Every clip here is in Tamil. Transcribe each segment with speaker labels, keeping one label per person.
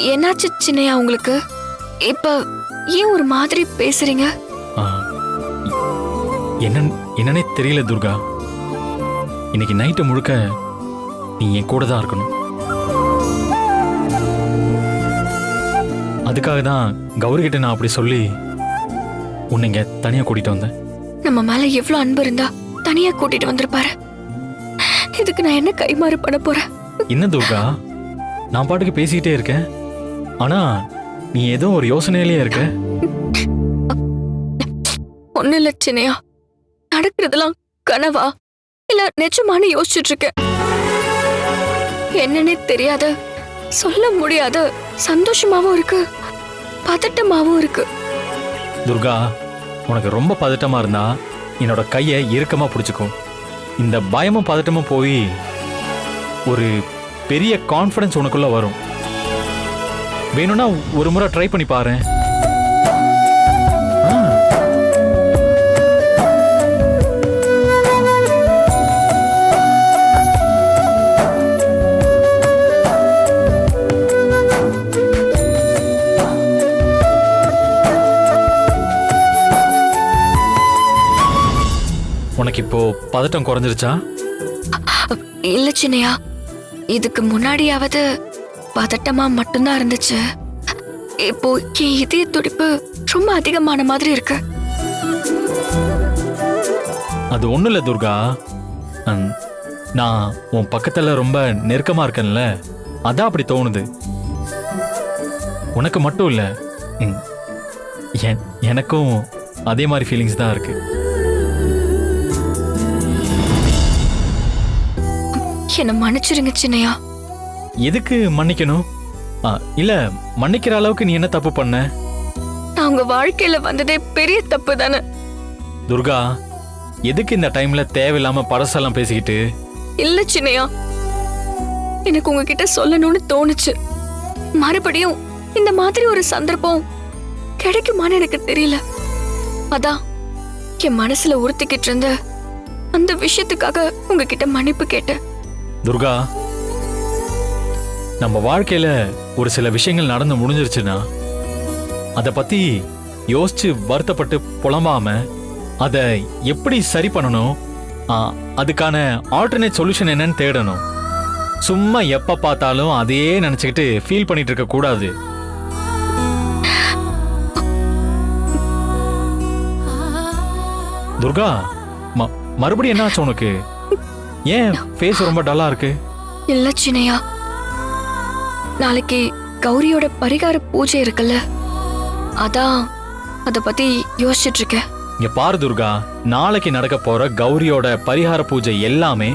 Speaker 1: என்னாச்சு சின்னையா உங்களுக்கு? இப்ப ஏன் ஒரு மாதிரி பேசுறீங்க?
Speaker 2: என்ன என்னன்னே தெரியல துர்கா. இன்னைக்கு நைட்டு முழுக்க நீ என் கூட தான் இருக்கணும். அதுக்காக தான் கௌரி கிட்ட நான் அப்படி சொல்லி உன்னை இங்க தனியா கூட்டிட்டு வந்தேன்.
Speaker 1: நம்ம மேல எவ்வளவு அன்பு இருந்தா தனியா கூட்டிட்டு வந்திருப்பாரு. இதுக்கு நான் என்ன கைமாறு பண்ண போறேன்?
Speaker 2: என்ன துர்கா? நான் பாட்டுக்கு பேசிக்கிட்டே இருக்கேன். ஆனா நீ ஏதோ ஒரு யோசனையிலேயே இருக்க.
Speaker 1: ஒண்ணு இல்ல சின்னையா. நடக்கிறதெல்லாம் கனவா? இல்ல நிஜமானு யோசிச்சுட்டு இருக்கேன் என்னன்னே தெரியாத சொல்ல முடியாத சந்தோஷமாவும் இருக்கு. பதட்டமாவும் இருக்கு.
Speaker 2: துர்கா உனக்கு ரொம்ப பதட்டமா இருந்தா என்னோட கையை இறுக்கமா பிடிச்சுக்கும். இந்த பயமும் பதட்டமும் போய் ஒரு பெரிய கான்ஃபிடன்ஸ் உனக்குள்ள வரும். வேணும்னா ஒரு முறை ட்ரை பண்ணி பாரு உனக்கு இப்போ பதட்டம் குறைஞ்சிருச்சா?
Speaker 1: இல்ல சின்னையா. இதுக்கு முன்னாடியாவது பதட்டமா மட்டும்தான் இருந்துச்சு. இப்போ என் இதய துடிப்பு ரொம்ப அதிகமான மாதிரி இருக்கு.
Speaker 2: அது ஒண்ணும் இல்ல துர்கா. ஹம், நான் உன் பக்கத்துல ரொம்ப நெருக்கமா இருக்கேன்ல. அதான் அப்படி தோணுது. உனக்கு மட்டும் இல்ல. ம், என்- எனக்கும் அதே மாதிரி ஃபீலிங்ஸ் தான் இருக்கு.
Speaker 1: என்ன மன்னிச்சிருங்க சின்னையா.
Speaker 2: எதுக்கு மன்னிக்கணும்? இல்ல மன்னிக்கிற அளவுக்கு நீ என்ன தப்பு பண்ண?
Speaker 1: நான் உங்க வாழ்க்கையில வந்ததே பெரிய தப்பு தானே.
Speaker 2: துர்கா எதுக்கு இந்த டைம்ல தேவையில்லாம படசெல்லாம் பேசிக்கிட்டு?
Speaker 1: இல்ல சின்னையா. எனக்கு உங்ககிட்ட சொல்லணும்னு தோணுச்சு. மறுபடியும் இந்த மாதிரி ஒரு சந்தர்ப்பம் கிடைக்குமான்னு எனக்கு தெரியல. அதான் என் மனசுல உறுத்திக்கிட்டு இருந்த அந்த விஷயத்துக்காக உங்ககிட்ட மன்னிப்பு கேட்டேன்.
Speaker 2: துர்கா நம்ம வாழ்க்கையில ஒரு சில விஷயங்கள் நடந்து முடிஞ்சிருச்சுன்னா அதை பத்தி யோசிச்சு வருத்தப்பட்டு புலம்பாம அதை எப்படி சரி பண்ணணும்? அதுக்கான ஆல்டர்னேட் சொல்யூஷன் என்னன்னு தேடணும். சும்மா எப்ப பார்த்தாலும் அதையே நினைச்சுக்கிட்டு ஃபீல் பண்ணிட்டு இருக்க கூடாது. துர்கா ம- மறுபடியும் என்னாச்சு உனக்கு? ஏன் ஃபேஸ் ரொம்ப டல்லா இருக்கு?
Speaker 1: இல்ல சின்னையா. நாளைக்கு கௌரியோட பரிகார பூஜை இருக்குல்ல? அதான் அத பத்தி யோசிச்சுட்டு இருக்கேன்
Speaker 2: இங்க பாரு துர்கா நாளைக்கு நடக்க போற கௌரியோட பரிகார பூஜை எல்லாமே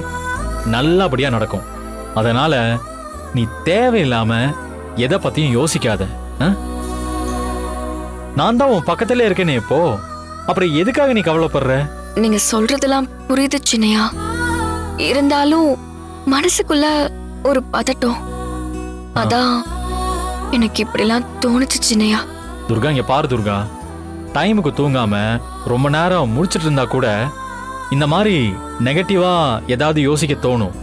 Speaker 2: நல்லபடியா நடக்கும். அதனால நீ தேவையில்லாம எதை பத்தியும் யோசிக்காத? நான் தான் உன் பக்கத்துல இருக்கேனே இப்போ. அப்புறம் எதுக்காக நீ கவலைப்படுற?
Speaker 1: நீங்க சொல்றதெல்லாம் புரியுது சின்னையா. இருந்தாலும் மனசுக்குள்ள ஒரு பதட்டம். அதான். எனக்கு இப்படிலாம் தோணுச்சு சின்னையா.
Speaker 2: துர்கா இங்க பாரு துர்கா. டைமுக்கு தூங்காம ரொம்ப நேரம் முடிச்சிட்டு இருந்தா கூட இந்த மாதிரி நெகட்டிவா ஏதாவது யோசிக்க தோணும்.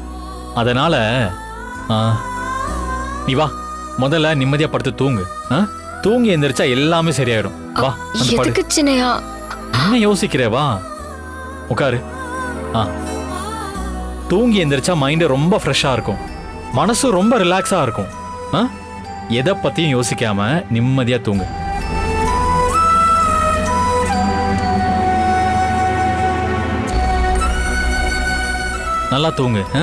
Speaker 2: அதனால ஆ, நீ வா. முதல்ல நிம்மதியா படுத்து தூங்கு? தூங்கி எந்திரிச்சா எல்லாமே சரியாயிடும். வா
Speaker 1: எதுக்கு சின்னையா?
Speaker 2: என்ன யோசிக்கிற? வா. உட்காரு ஆ. தூங்கி எந்திரிச்சா மைண்டு ரொம்ப ஃப்ரெஷ்ஷா இருக்கும். மனசு ரொம்ப ரிலாக்ஸா இருக்கும்? எதை பத்தியும் யோசிக்காம நிம்மதியா தூங்கு நல்லா தூங்கு ஆ?